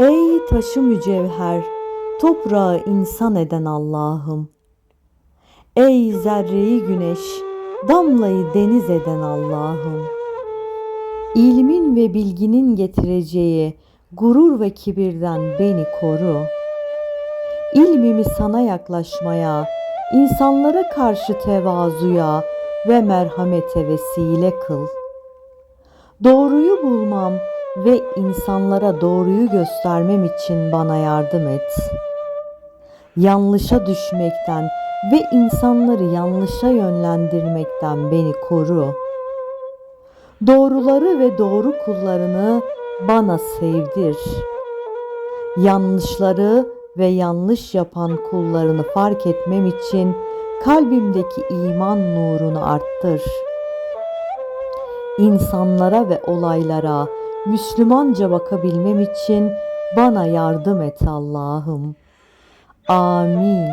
Ey taşı mücevher, toprağı insan eden Allah'ım. Ey zerreyi güneş, damlayı deniz eden Allah'ım. İlmin ve bilginin getireceği gurur ve kibirden beni koru. İlmimi sana yaklaşmaya, insanlara karşı tevazuya ve merhamete vesile kıl. Doğruyu bulmam ve insanlara doğruyu göstermem için bana yardım et. Yanlışa düşmekten ve insanları yanlışa yönlendirmekten beni koru. Doğruları ve doğru kullarını bana sevdir. Yanlışları ve yanlış yapan kullarını fark etmem için kalbimdeki iman nurunu arttır. İnsanlara ve olaylara Müslümanca bakabilmem için bana yardım et Allah'ım. Amin.